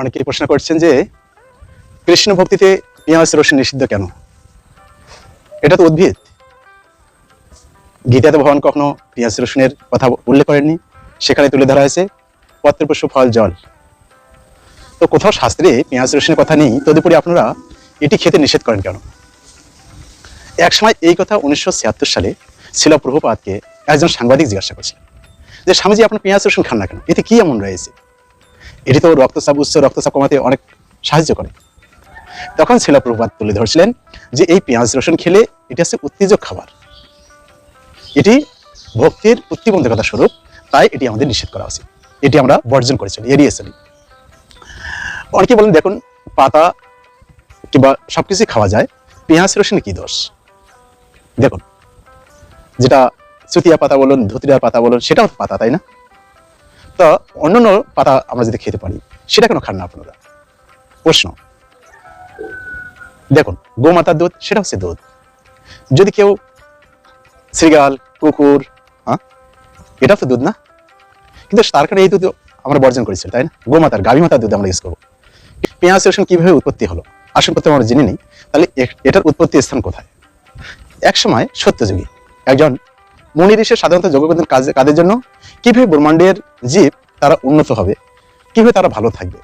অনেকেই প্রশ্ন করছেন যে কৃষ্ণ ভক্তিতে পেঁয়াজ রসুন নিষিদ্ধ কেন? এটা তো উদ্ভিদ। গীতাতে ভগবান কখনো পেঁয়াজ রসুনের কথা উল্লেখ করেননি। সেখানে তুলে ধরা হয়েছে পত্রপুষ্প ফল, জল। তো কোথাও শাস্ত্রে পেঁয়াজ রসুনের কথা নেই, তদুপরি আপনারা এটি খেতে নিষেধ করেন কেন? এক সময় এই কথা উনিশশো ছিয়াত্তর সালে শিলা প্রভুপাতকে একজন সাংবাদিক জিজ্ঞাসা করছিলেন যে, স্বামীজি আপনার পেঁয়াজ রসুন খান না কেন? এতে কি এমন রয়েছে? এটি তো রক্তচাপ, উচ্চ রক্তচাপ কমাতে অনেক সাহায্য করে। তখন শিলা প্রভুপাত তুলে ধরছিলেন যে এই পেঁয়াজ রসুন খেলে এটি হচ্ছে উত্তেজক খাবার। এটি ভক্তির প্রতিবন্ধকতা স্বরূপ, তাই এটি আমাদের নিষেধ করা উচিত। এটি আমরা বর্জন করে চলি, এড়িয়ে চলি। অনেকে বলেন, দেখুন, পাতা কিংবা সবকিছুই খাওয়া যায়, পেঁয়াজ রসুন কি দোষ? দেখুন, যেটা চুতিয়া পাতা বলুন, ধুতিরা পাতা বলুন, সেটাও পাতা, তাই না? তো অন্যান্য পাতা আমরা যদি খেতে পারি, সেটা কেন খান না আপনারা? প্রশ্ন। দেখুন, গোমাতার দুধ, সেটা হচ্ছে দুধ। যদি কেউ শ্রীগাল কুকুর হ্যাঁ এটা তো দুধ না? কিন্তু তার কারণে এই দুধ আমরা বর্জন করেছি, তাই না? গোমাতার গাভী মাতার দুধ আমরা ইউজ করব। পেঁয়াজ রসুন কীভাবে উৎপত্তি হলো? আসল কথা আমরা জেনে নিই। তাহলে এটার উৎপত্তি স্থান কোথায়? এক সময় সত্যযুগী একজন মনি ঋষি সাধারণত করতেন কাজে কাদের জন্য? কীভাবে ব্রহ্মাণ্ডের জীব তারা উন্নত হবে? কীভাবে তারা ভালো থাকবে?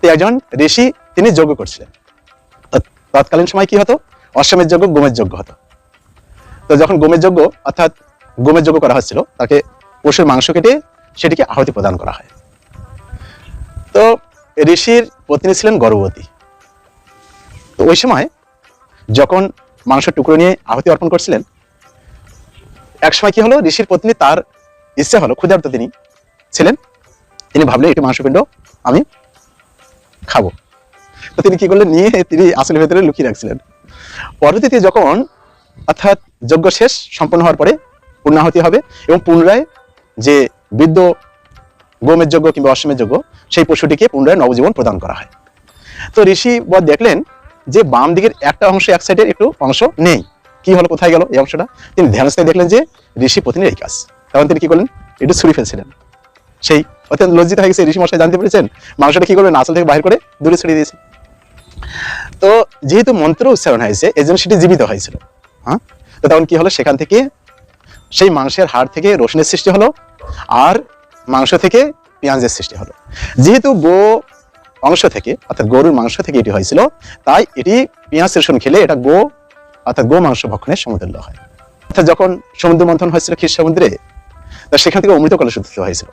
তো একজন ঋষি তিনি যজ্ঞ করছিলেন। তৎকালীন সময় কি হতো? অশ্বমের যজ্ঞ গোমের যজ্ঞ হতো। তো যখন গোমের যজ্ঞ, অর্থাৎ গোমের যজ্ঞ করা হচ্ছিল, তাকে পশুর মাংস কেটে সেটিকে আহুতি প্রদান করা হয়। তো ঋষির পত্নী ছিলেন গর্ভবতী। তো ওই সময় যখন মাংসের টুকরো নিয়ে আহুতি অর্পণ করছিলেন, এক সময় কি হলো? ঋষির পত্নী তার ইচ্ছা হলো ক্ষুধার্ত তিনি ছিলেন। তিনি ভাবলেন একটি মাংসপিণ্ড, আমি খাব। তো তিনি কি করলেন? নিয়ে তিনি আসলের ভেতরে লুকিয়ে রাখছিলেন। পরবর্তীতে যখন, অর্থাৎ যজ্ঞ শেষ সম্পন্ন হওয়ার পরে পূর্ণাহতি হবে এবং পুনরায় যে বৃদ্ধ গোমের যজ্ঞ কিংবা অশ্বমের যজ্ঞ, সেই পশুটিকে পুনরায় নবজীবন প্রদান করা হয়। তো ঋষি বধ দেখলেন যে বাম দিকের একটা অংশ এক সাইডের একটু অংশ নেই। কি হলো? কোথায় গেল এই অংশটা? তিনি ধ্যানস্থে দেখলেন যে ঋষি পত্নীর এই কাজ। তখন তিনি কি করলেন? একটু ছুরি ফেলছিলেন। সেই অত্যন্ত লজ্জিত হয়ে গেছে ঋষি মশাই জানতে পেরেছেন, মাংসটা কি করবেন আঁচল থেকে বাইর করে দূরে ছড়িয়ে দিয়েছে। তো যেহেতু মন্ত্র উচ্চারণ হয়েছে, এই জন্য সেটি জীবিত হয়েছিল। হ্যাঁ? তো তখন কি হলো? সেখান থেকে সেই মাংসের হাড় থেকে রসুনের সৃষ্টি হলো, আর মাংস থেকে পেঁয়াজের সৃষ্টি হলো। যেহেতু গো অংশ থেকে, অর্থাৎ গরুর মাংস থেকে এটি হয়েছিল, তাই এটি পেঁয়াজ রসুন খেলে এটা গো, অর্থাৎ গো মাংস ভক্ষণের সমতুল্য হয়। অর্থাৎ যখন সমুদ্র মন্থন হয়েছিল খ্রিস সমুদ্রে তা সেখান থেকে অমৃত কলস উত্থিত হয়েছিল।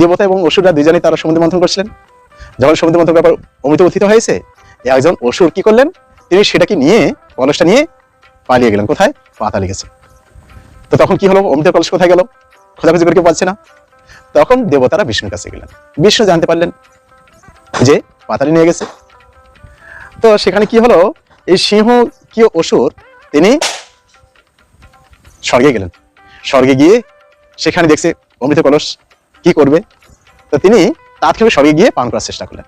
দেবতা এবং অসুররা দুজনেই তারা সমুদ্র মন্থন করছিলেন। যখন সমুদ্র মন্থন ব্যাপার অমৃত উত্থিত হয়েছে একজন অসুর কি করলেন? তিনি সেটাকে নিয়ে, কলসটা নিয়ে পালিয়ে গেলেন। কোথায়? পাতালে গেছে তো তখন কি হলো? অমৃতের কলস কোথায় গেল? খোঁজাখুঁজি করে কেউ পাচ্ছে না। তখন দেবতারা বিষ্ণুর কাছে গেলেন। বিষ্ণু জানতে পারলেন যে পাতালি নিয়ে গেছে। তো সেখানে কি হলো? এই সিংহ কি অসুর? তিনি স্বর্গে গেলেন। স্বর্গে গিয়ে সেখানে দেখছে, অমৃত কলস, কি করবে? তো তিনি তাৎক্ষণিক স্বর্গে গিয়ে পান করার চেষ্টা করলেন।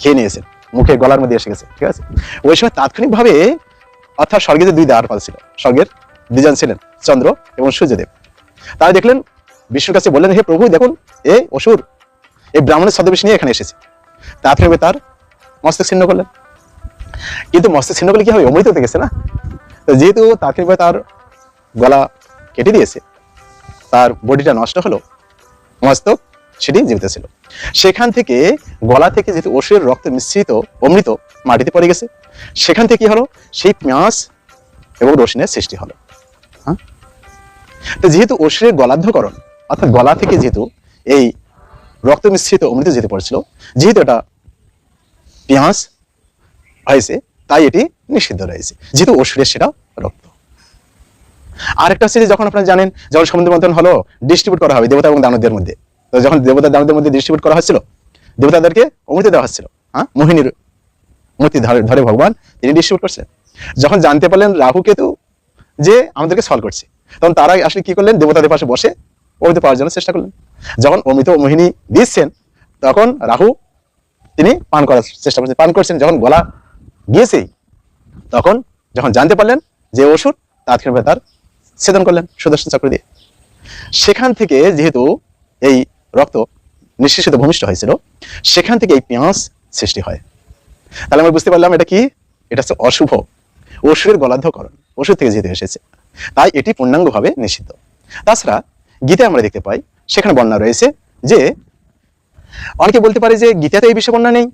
খেয়ে নিয়েছেন, মুখে গলার মধ্যে এসে গেছে, ঠিক আছে? ওই সময় তাৎক্ষণিকভাবে অর্থাৎ স্বর্গে যে দুই দ্বারপাল ছিল, স্বর্গের দুজন ছিলেন, চন্দ্র এবং সূর্যদেব। তারা দেখলেন, বিষ্ণুর কাছে বললেন, হে প্রভু, দেখুন, এ অসুর এই ব্রাহ্মণের ছদ্মবেশ নিয়ে এখানে এসেছে। তাৎক্ষণিকভাবে তার মস্তক ছিন্ন করলেন। কিন্তু মস্তক ছিন্ন করলে কি হবে? অমৃত গেছে না? তো যেহেতু তাৎক্ষণিকভাবে তার গলা কেটে দিয়েছে তার বডিটা নষ্ট হলো মস্তক সেটি জীবিত ছিল। সেখান থেকে গলা থেকে যেহেতু অসুরের রক্ত মিশ্রিত, অমৃত মাটিতে পড়ে গেছে, সেখান থেকে কি হলো? সেই পেঁয়াজ এবং রসুনের সৃষ্টি হলো। হ্যাঁ? যেহেতু অসুরের গলাধ্যকরণ অর্থাৎ গলা থেকে যেহেতু এই রক্ত মিশ্রিত, অমৃত যেতে পড়েছিল, যেহেতু এটা পেঁয়াজ হয়েছে, তাই এটি নিষিদ্ধ রয়েছে। যেহেতু অসুরের সেটা রক্ত। আরেকটা হচ্ছে যে যখন আপনারা জানেন, যখন সমুদ্র মন্থন হলো ডিস্ট্রিবিউট করা হবে দেবতা এবং দানবদের মধ্যে। তো যখন দেবতা দানবদের মধ্যে ডিস্ট্রিবিউট করা হচ্ছিল, দেবতাদেরকে অমৃত দেওয়া হচ্ছিল হ্যাঁ? মোহিনীর মূর্তি ধরে ভগবান, তিনি ডিস্ট্রিবিউট করছেন যখন জানতে পারলেন রাহু কেতু যে আমাদেরকে সলভ করছে, তখন তারা আসলে কি করলেন? দেবতাদের পাশে বসে অমৃত পাওয়ার জন্য চেষ্টা করলেন। যখন অমৃত মোহিনী দিচ্ছেন, তখন রাহু তিনি পান করার চেষ্টা করছেন, পান করছেন। যখন গলা গিয়েছেই, তখন যখন জানতে পারলেন যে ওষুধ তাৎক্ষণিক তার ছেদন করলেন সুদর্শন চক্র দিয়ে। সেখান থেকে যেহেতু এই রক্ত নিঃশেষিত ভূমিষ্ঠ হয়েছিল, সেখান থেকে এই পেঁয়াজ সৃষ্টি হয়। তাহলে আমরা বুঝতে পারলাম এটা কি? এটা হচ্ছে অশুভ, অসুরের গলাধ্যকরণ ওষুধ থেকে যেহেতু এসেছে, তাই এটি পূর্ণাঙ্গভাবে নিষিদ্ধ। তাছাড়া গীতে আমরা দেখতে পাই, সেখানে বর্ণনা রয়েছে যে, অনেকে বলতে পারে যে গীতাতে এই বিষয়ে বর্ণনা নেই।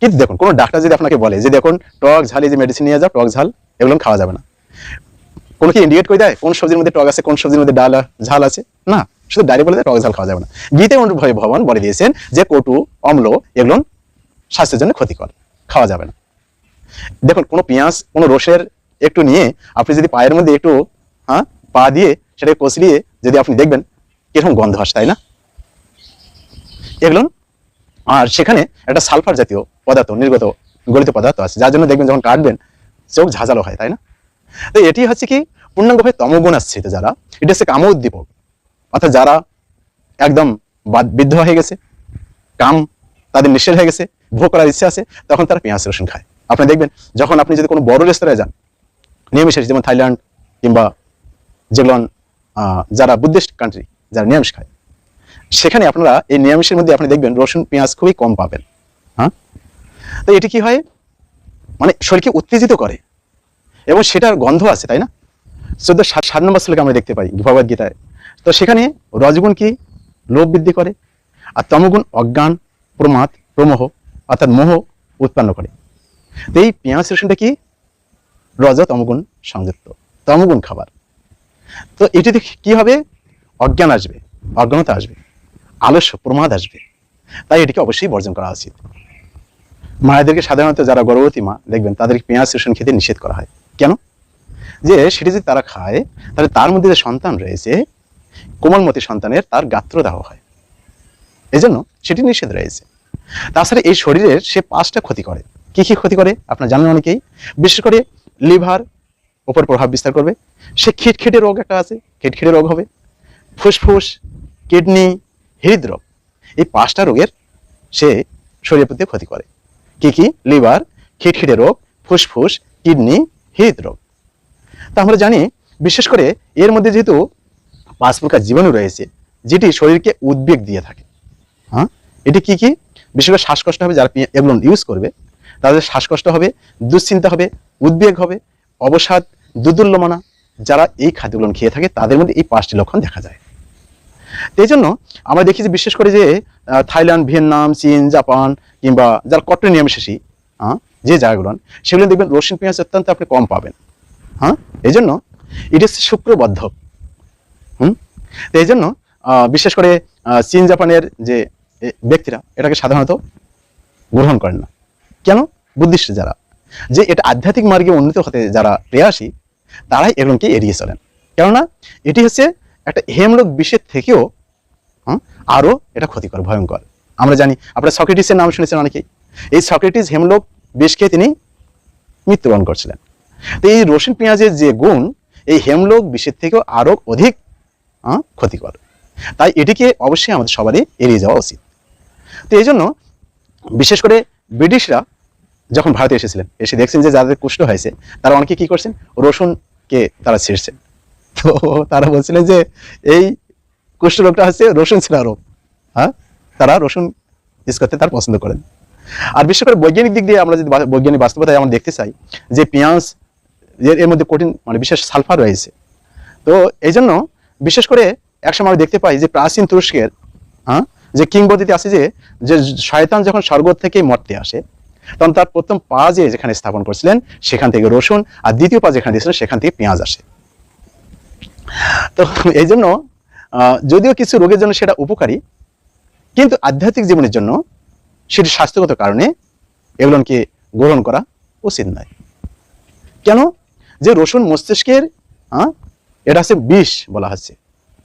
কিন্তু দেখুন, কোনো ডাক্তার যদি আপনাকে বলে যে, দেখুন, টক ঝাল, এই যে মেডিসিন নিয়ে যাও, টক ঝাল, এগুলো খাওয়া যাবে না। কোনো কি ইন্ডিকেট করে দেয়? কোন সবজির মধ্যে টক আছে, কোন সবজির মধ্যে ডাল ঝাল আছে? না, শুধু ডাইরে বলে টক ঝাল খাওয়া যাবে না। গীতে অনুরূপ ভগবান বলে দিয়েছেন যে কটু, অম্ল এগুলো স্বাস্থ্যের জন্য ক্ষতিকর, খাওয়া যাবে না। দেখুন, কোনো পেঁয়াজ, কোনো রসের একটু নিয়ে আপনি যদি পায়ের মধ্যে একটু হ্যাঁ পা দিয়ে সেটাকে কচলিয়ে যদি আপনি দেখবেন, কীরকম গন্ধ আসে, তাই না? এগুলো, আর সেখানে একটা সালফার জাতীয় পদার্থ, নির্গত গলিত পদার্থ আছে, যার জন্য দেখবেন যখন কাটবেন, চোখ ঝাঁঝালো হয়, তাই না? এটি হচ্ছে কি পূর্ণাঙ্গভাবে তমগুণ আসছে যারা। এটা হচ্ছে কাম উদ্দীপক। অর্থাৎ যারা একদম বাদ- বিদ্ধ হয়ে গেছে, কাম তাদের নিষেধ হয়ে গেছে, ভোগ করার ইচ্ছা আছে, তখন তারা পেঁয়াজ রসুন খায়। আপনি দেখবেন, যখন আপনি যদি কোনো বড় রেস্তোরাঁয় যান নিরামিষ যেমন থাইল্যান্ড কিংবা যেগুলো যারা বুদ্ধিস্ট কান্ট্রি যারা নিরামিষ খায়, সেখানে আপনারা এই নিরামিষের মধ্যে আপনি দেখবেন রসুন, পেঁয়াজ খুবই কম পাবেন। হ্যাঁ? তো এটি কি হয়? মানে শরীরকে উত্তেজিত করে। এবং সেটার গন্ধ আছে, তাই না? চোদ্দ সাত সাত নম্বর শ্লোকে আমরা দেখতে পাই ভগবদ গীতায়। তো সেখানে রজগুণ কি? লোভ বৃদ্ধি করে, আর তমগুণ অজ্ঞান, প্রমাদ, প্রমোহ, অর্থাৎ মোহ উৎপন্ন করে। তো এই পেঁয়াজ রসুনটা কি? রজ, তমগুণ সংযুক্ত, তমগুণ খাবার। তো এটিতে কি হবে? অজ্ঞান আসবে, অজ্ঞানতা আসবে, আলস্য, প্রমাদ আসবে। তাই এটিকে অবশ্যই বর্জন করা উচিত। মায়েদেরকে সাধারণত যারা গর্ভবতী মা, দেখবেন তাদেরকে পেঁয়াজ রসুন খেতে নিষেধ করা হয়। কেন? যে সেটি যদি তারা খায়, তাহলে তার মধ্যে যে সন্তান রয়েছে, কোমলমতি সন্তানের তার গাত্রদাহ হয়। এজন্য সেটি নিষেধ রয়েছে। তাছাড়া এই শরীরের সে পাঁচটা ক্ষতি করে। কি কি ক্ষতি করে? আপনারা জানেন অনেকেই। বিশেষ করে লিভার উপর প্রভাব বিস্তার করবে। সে খিটখিটে রোগ একটা আছে, খিটখিটে রোগ হবে। ফুসফুস, কিডনি, হৃদরোগ, এই পাঁচটা রোগের সে শরীরের প্রতি ক্ষতি করে। কি কি? লিভার, খিটখিটে রোগ, ফুসফুস, কিডনি হৃদরোগ। তা আমরা জানি, বিশেষ করে এর মধ্যে যেহেতু পাঁচ প্রকার জীবাণু রয়েছে, যেটি শরীরকে উদ্বেগ দিয়ে থাকে। হ্যাঁ? এটি কি কি? বিশেষ করে শ্বাসকষ্ট হবে, যারা এগুলো ইউজ করবে, তাদের শ্বাসকষ্ট হবে, দুশ্চিন্তা হবে, উদ্বেগ হবে, অবসাদ দুদুল্যমানা যারা এই খাদ্যগুলো খেয়ে থাকে, তাদের মধ্যে এই পাঁচটি লক্ষণ দেখা যায়। এই জন্য আমরা দেখি যে, বিশেষ করে যে থাইল্যান্ড, ভিয়েতনাম, চীন, জাপান, কিংবা যারা কট্টর নিয়মশেষী হ্যাঁ যে জায়গাগুলো সেগুলো দেখবেন রসুন পেঁয়াজ অত্যন্ত আপনি কম পাবেন। হ্যাঁ? এই জন্য এটি হচ্ছে শুক্রবদ্ধক হুম? তো এই জন্য বিশেষ করে চীন জাপানের যে ব্যক্তিরা এটাকে সাধারণত গ্রহণ করেন না। কেন? বুদ্ধিস্ট যারা। যে এটা আধ্যাত্মিক মার্গে উন্নত হতে যারা প্রেয়াসী তারাই এগুলোকে এড়িয়ে চলেন। কেননা এটি হচ্ছে একটা হেমলোক বিষের থেকেও হ্যাঁ, আরও এটা ক্ষতিকর ভয়ঙ্কর। আমরা জানি আপনারা সক্রেটিসের নাম শুনেছেন অনেকেই। এই সক্রেটিস হেমলোক বিষ খেয়ে তিনি মৃত্যুবরণ করছিলেন। তো এই রসুন পেঁয়াজের যে গুণ, এই হেমলোক বিষের থেকেও আরও অধিক ক্ষতিকর। তাই এটিকে অবশ্যই আমাদের সবারই এড়িয়ে যাওয়া উচিত। তো এই জন্য বিশেষ করে ব্রিটিশরা যখন ভারতে এসেছিলেন, এসে দেখছেন যে যাদের কুষ্ঠ হয়েছে, তারা অনেকে কি করছেন? রসুনকে তারা ছিঁড়ছেন। তো তারা বলছিলেন যে, এই কুষ্ঠ রোগটা হচ্ছে রসুন ছিঁড়া রোগ। হ্যাঁ? তারা রসুন ইউজ করতে তার পছন্দ করেন। আর বিশেষ করে বৈজ্ঞানিক দিক দিয়ে আমরা যদি বৈজ্ঞানিক বাস্তবতায় আমরা দেখতে চাই যে পেঁয়াজ এর- মধ্যে কঠিন মানে বিশেষ সালফার রয়েছে। তো এই জন্য বিশেষ করে একসময় আমরা দেখতে পাই যে প্রাচীন তুরস্কের হ্যাঁ যে কিংবদন্তি আছে যে যে শয়তান যখন স্বর্গ থেকে মরতে আসে, তখন তার প্রথম পা যে যেখানে স্থাপন করছিলেন, সেখান থেকে রসুন, আর দ্বিতীয় পা যেখানে দিয়েছিলেন, সেখান থেকে পেঁয়াজ আসে। তো এই জন্য যদিও কিছু রোগের জন্য সেটা উপকারী, কিন্তু আধ্যাত্মিক জীবনের জন্য সেটি স্বাস্থ্যগত কারণে এগুলোকে গ্রহণ করা উচিত নয়। কেন? যে রসুন মস্তিষ্কের হ্যাঁ এটা হচ্ছে বিষ বলা হচ্ছে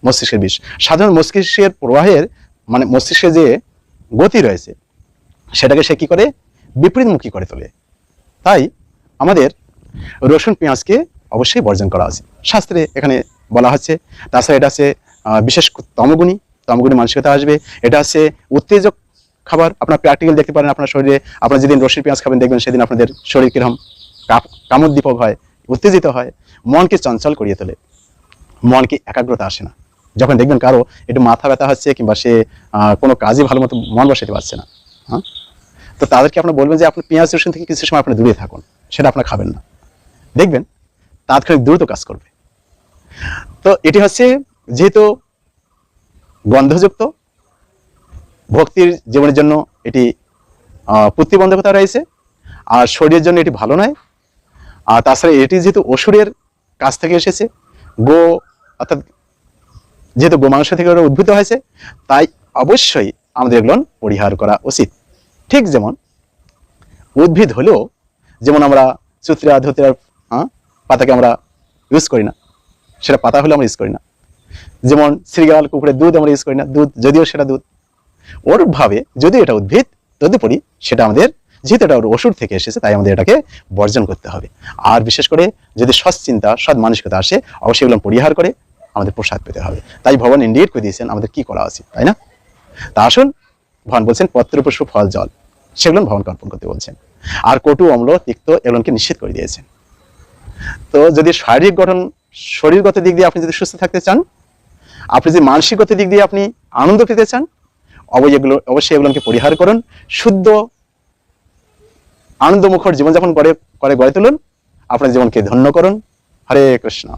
মস্তিষ্কের বিষ। সাধারণ মস্তিষ্কের প্রবাহের মানে মস্তিষ্কে যে গতি রয়েছে সেটাকে সে কি করে? বিপরীতমুখী করে তোলে। তাই আমাদের রসুন পেঁয়াজকে অবশ্যই বর্জন করা উচিত। শাস্ত্রে এখানে বলা হচ্ছে তাছাড়া এটা আহ, বিশেষ তমগুণী। তমগুণী মানসিকতা আসবে। এটা হচ্ছে উত্তেজক খাবার, আপনার প্র্যাকটিক্যাল দেখতে পারেন আপনার শরীরে, আপনার যেদিন রসুন পেঁয়াজ খাবেন দেখবেন সেদিন আপনাদের শরীর কীরকম কামোদ্দীপক হয়, উত্তেজিত হয়, মনকে চঞ্চল করিয়ে তোলে। মনকে একাগ্রতা আসে না। যখন দেখবেন কারও একটু মাথা ব্যথা হচ্ছে কিংবা সে কোনো কাজই ভালো মতো মন বসাতে পারছে না হ্যাঁ? তো তাদেরকে আপনার বলবেন যে, আপনি পেঁয়াজ রসুন থেকে কিছু সময় আপনি দূরে থাকুন, সেটা আপনার খাবেন না। দেখবেন তাৎক্ষণিক দ্রুত কাজ করবে। তো এটি হচ্ছে যেহেতু গন্ধযুক্ত ভক্তির জীবনের জন্য এটি প্রতিবন্ধকতা রয়েছে। আর শরীরের জন্য এটি ভালো নয়। আর তাছাড়া এটি যেহেতু অসুরের কাছ থেকে এসেছে, গো, অর্থাৎ যেহেতু গোমাংস থেকে উদ্ভূত হয়েছে, তাই অবশ্যই আমাদের এগুলো পরিহার করা উচিত। ঠিক যেমন, উদ্ভিদ হলেও যেমন আমরা চুত্রা ধুতরার পাতাকে আমরা ইউজ করি না, সেটা পাতা হলে আমরা ইউজ করি না। যেমন শ্রীগাল কুকুরের দুধ আমরা ইউজ করি না, দুধ, যদিও সেটা দুধ ওর ভাবে যদি এটা উদ্ভিদ তদুপরি সেটা আমাদের যেহেতু এটা ওর ওষুধ থেকে এসেছে, তাই আমাদের এটাকে বর্জন করতে হবে। আর বিশেষ করে যদি সৎ চিন্তা সৎ মানসিকতা আসে, অবশ্যই এগুলো পরিহার করে আমাদের প্রসাদ পেতে হবে। তাই ভগবান ইন্ডিকেট করে দিয়েছেন, আমাদের কি করা উচিত, তাই না? তা আসুন, ভগবান বলছেন পত্র ফল, জল। সেগুলো ভগবানকে অর্পণ করতে বলছেন। আর কটু, অম্ল, তিক্ত এগুলোকে নিষেধ করে দিয়েছেন। তো যদি শারীরিক গঠন, শরীরগত দিক দিয়ে আপনি যদি সুস্থ থাকতে চান, আপনি যদি মানসিকগত দিক দিয়ে আপনি আনন্দ পেতে চান অবশ্যই অবশ্যই এগুলোকে পরিহার করুন। শুদ্ধ, আনন্দমুখর জীবনযাপন করে করে গড়ে তুলুন। আপনার জীবনকে ধন্য করুন। হরে কৃষ্ণ।